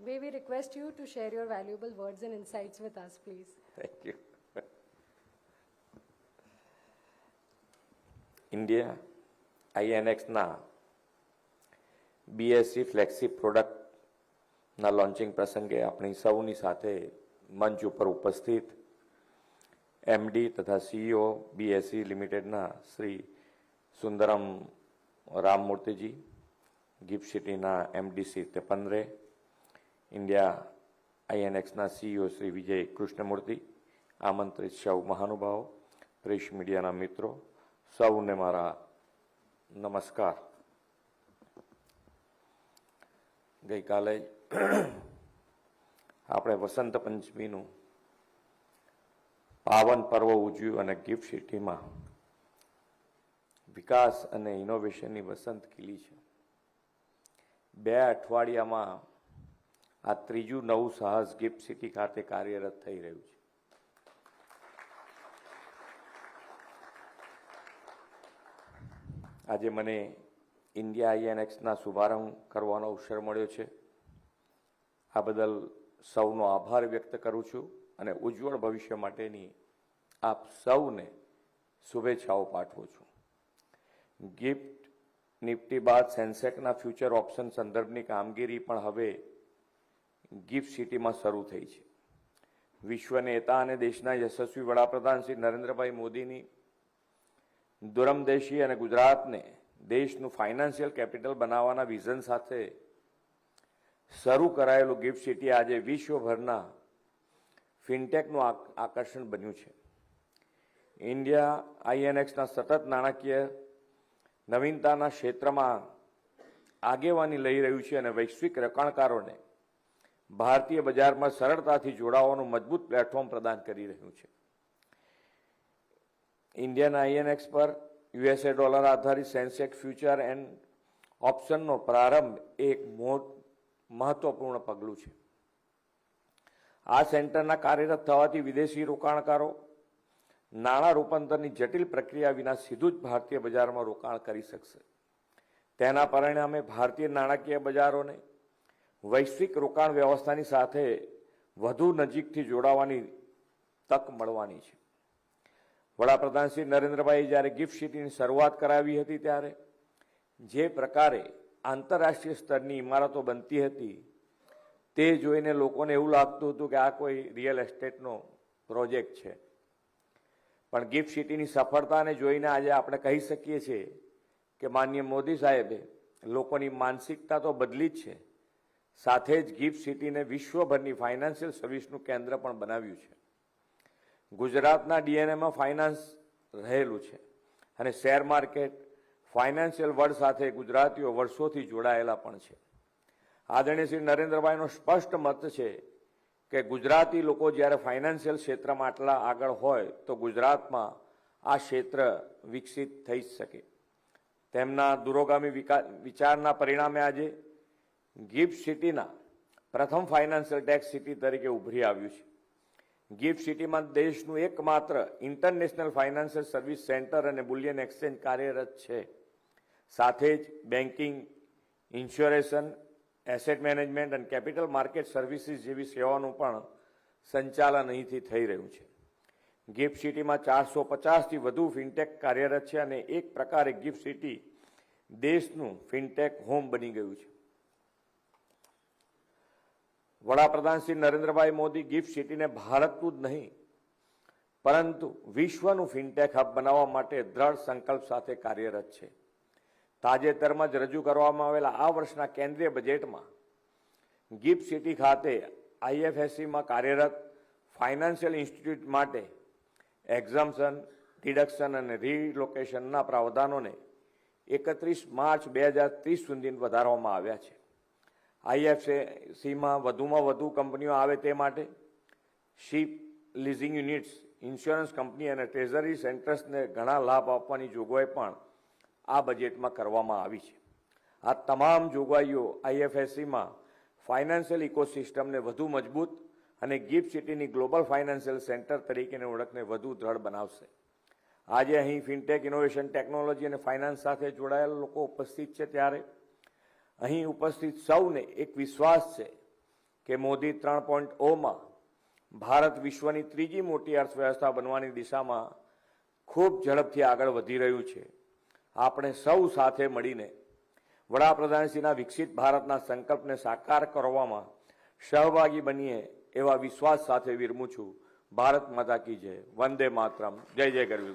May we request you to share your valuable words and insights with us, please? Thank you. India આઈએનએક્સના BSE flexi પ્રોડક્ટના launching પ્રસંગે આપણી સૌની સાથે મંચ ઉપર ઉપસ્થિત એમડી તથા સીઈઓ બીએસસી લિમિટેડના શ્રી સુંદરમ રામમૂર્તિજી ગિફ્ટ સિટીના એમડીસી તેપનરે ઇન્ડિયા આઈએનએક્સના સીઈઓ શ્રી વિજય કૃષ્ણમૂર્તિ, આમંત્રિત સૌ મહાનુભાવો, પ્રેસ મીડિયાના મિત્રો, સૌને મારા નમસ્કાર. ગઈકાલે આપણે વસંત પંચમીનું પાવન પર્વ ઉજવ્યું અને ગિફ્ટ સિટીમાં વિકાસ અને ઇનોવેશનની વસંત ખીલી છે. બે અઠવાડિયામાં આ ત્રીજું નવું સાહસ ગિફ્ટ સિટી ખાતે કાર્યરત થઈ રહ્યું છે. આજે મને ઇન્ડિયા આઈએનએક્સના શુભારંભ કરવાનો અવસર મળ્યો છે. આ બદલ સૌનો આભાર વ્યક્ત કરું છું અને ઉજ્જવળ ભવિષ્ય માટેની આપ સૌને શુભેચ્છાઓ પાઠવું છું. ગિફ્ટ, નિફ્ટી બાદ સેન્સેકના ફ્યુચર ઓપ્શન સંદર્ભની કામગીરી પણ હવે ગિફ્ટ સિટીમાં શરૂ થઈ છે. વિશ્વ નેતા અને દેશના યશસ્વી વડાપ્રધાન શ્રી નરેન્દ્રભાઈ મોદીની દુરમદેશી અને ગુજરાતને દેશનું ફાઇનાન્શિયલ કેપિટલ બનાવવાના વિઝન સાથે શરૂ કરાયેલું ગિફ્ટ સિટી આજે વિશ્વભરના ફિનટેકનું આકર્ષણ બન્યું છે. ઇન્ડિયા આઈએનએક્સના સતત નાણાકીય નવીનતાના ક્ષેત્રમાં આગેવાની લઈ રહ્યું છે અને વૈશ્વિક રોકાણકારોને ભારતીય બજારમાં સરળતાથી જોડાવાનું મજબૂત પ્લેટફોર્મ પ્રદાન કરી રહ્યું છે. ઇન્ડિયન આઈએનએક્સ પર યુએસએ ડોલર આધારિત સેન્સેક્સ ફ્યુચર એન્ડ ઓપ્શનનો પ્રારંભ એક મહત્વપૂર્ણ પગલું છે. આ સેન્ટરના કાર્યરત થવાથી વિદેશી રોકાણકારો નાણાં રૂપાંતરની જટિલ પ્રક્રિયા વિના સીધું જ ભારતીય બજારમાં રોકાણ કરી શકશે. તેના પરિણામે ભારતીય નાણાકીય બજારોને વૈશ્વિક રોકાણ વ્યવસ્થાની સાથે વધુ નજીકથી જોડાવાની તક મળવાની છે. વડાપ્રધાન શ્રી નરેન્દ્રભાઈ જ્યારે ગિફ્ટ સિટીની શરૂઆત કરાવી હતી ત્યારે જે પ્રકારે આંતરરાષ્ટ્રીય સ્તરની ઇમારતો બનતી હતી, તે જોઈને લોકોને એવું લાગતું હતું કે આ કોઈ રિયલ એસ્ટેટનો પ્રોજેક્ટ છે. પણ ગિફ્ટ સિટીની સફળતાને જોઈને આજે આપણે કહી શકીએ છીએ કે માનનીય મોદી સાહેબે લોકોની માનસિકતા તો બદલી જ છે. સાથે જ ગિફ્ટ સિટીને વિશ્વભરની ફાઇનાન્શિયલ સર્વિસનું કેન્દ્ર પણ બનાવ્યું છે. ગુજરાતના ડીએનએમાં ફાઇનાન્સ રહેલું છે અને શેર માર્કેટ, ફાઇનાન્શિયલ વર્લ્ડ સાથે ગુજરાતીઓ વર્ષોથી જોડાયેલા પણ છે. આદરણીય શ્રી નરેન્દ્રભાઈનો સ્પષ્ટ મત છે કે ગુજરાતી લોકો જ્યારે ફાઇનાન્શિયલ ક્ષેત્રમાં આટલા આગળ હોય તો ગુજરાતમાં આ ક્ષેત્ર વિકસિત થઈ શકે. તેમના દુરોગામી વિચારના પરિણામે આજે ગિફ્ટ સિટીના પ્રથમ ફાઇનાન્શિયલ ટેક્સ સિટી તરીકે ઉભરી આવ્યું છે. ગિફ્ટ સિટીમાં દેશનું એકમાત્ર ઇન્ટરનેશનલ ફાઇનાન્શિયલ સર્વિસ સેન્ટર અને બુલિયન એક્સચેન્જ કાર્યરત છે. સાથે જ બેન્કિંગ, ઇન્સ્યોરેશન, એસેટ મેનેજમેન્ટ અને કેપિટલ માર્કેટ સર્વિસીસ જેવી સેવાનું પણ સંચાલન અહીંથી થઈ રહ્યું છે. ગિફ્ટ સિટીમાં ચારસો પચાસથી વધુ ફિનટેક કાર્યરત છે અને એક પ્રકારે ગિફ્ટ સિટી દેશનું ફિનટેક હોમ બની ગયું છે. વડાપ્રધાન શ્રી નરેન્દ્રભાઈ મોદી ગિફ્ટ સિટીને ભારતનું જ નહીં, પરંતુ વિશ્વનું ફિનટેક હબ બનાવવા માટે દ્રઢ સંકલ્પ સાથે કાર્યરત છે. તાજેતરમાં જ રજૂ કરવામાં આવેલા આ વર્ષના કેન્દ્રીય બજેટમાં ગિફ્ટ સિટી ખાતે આઈએફએસસીમાં કાર્યરત ફાઇનાન્શિયલ ઇન્સ્ટિટ્યૂટ માટે એક્ઝામ્શન, ડિડક્શન અને રીલોકેશનના પ્રાવધાનોને એકત્રીસ માર્ચ બે હજાર ત્રીસ સુધી વધારવામાં આવ્યા છે. આઈએફસીમાં વધુમાં વધુ કંપનીઓ આવે તે માટે ship leasing units, insurance company અને ટ્રેઝરી સેન્ટર્સને ઘણા લાભ આપવાની જોગવાઈ પણ આ બજેટમાં કરવામાં આવી છે. આ તમામ જોગવાઈઓ આઈએફએસસીમાં ફાઇનાન્શિયલ ઇકોસિસ્ટમને વધુ મજબૂત અને ગિફ્ટ સિટીની ગ્લોબલ ફાઇનાન્શિયલ સેન્ટર તરીકેની ઓળખને વધુ દ્રઢ બનાવશે. આજે અહીં ફિનટેક, ઇનોવેશન, ટેકનોલોજી અને ફાઇનાન્સ સાથે જોડાયેલા લોકો ઉપસ્થિત છે ત્યારે અહીં ઉપસ્થિત સૌને એક વિશ્વાસ છે કે મોદી ત્રણ પોઈન્ટ ઓમાં ભારત વિશ્વની ત્રીજી મોટી અર્થવ્યવસ્થા બનવાની દિશામાં ખૂબ ઝડપથી આગળ વધી રહ્યું છે. આપણે સૌ સાથે મળીને વડાપ્રધાનશ્રીના વિકસિત ભારતના સંકલ્પને સાકાર કરવામાં સહભાગી બનીએ એવા વિશ્વાસ સાથે વિરમું છું. ભારત માતા કી જય. વંદે માતરમ. જય જય ગરવી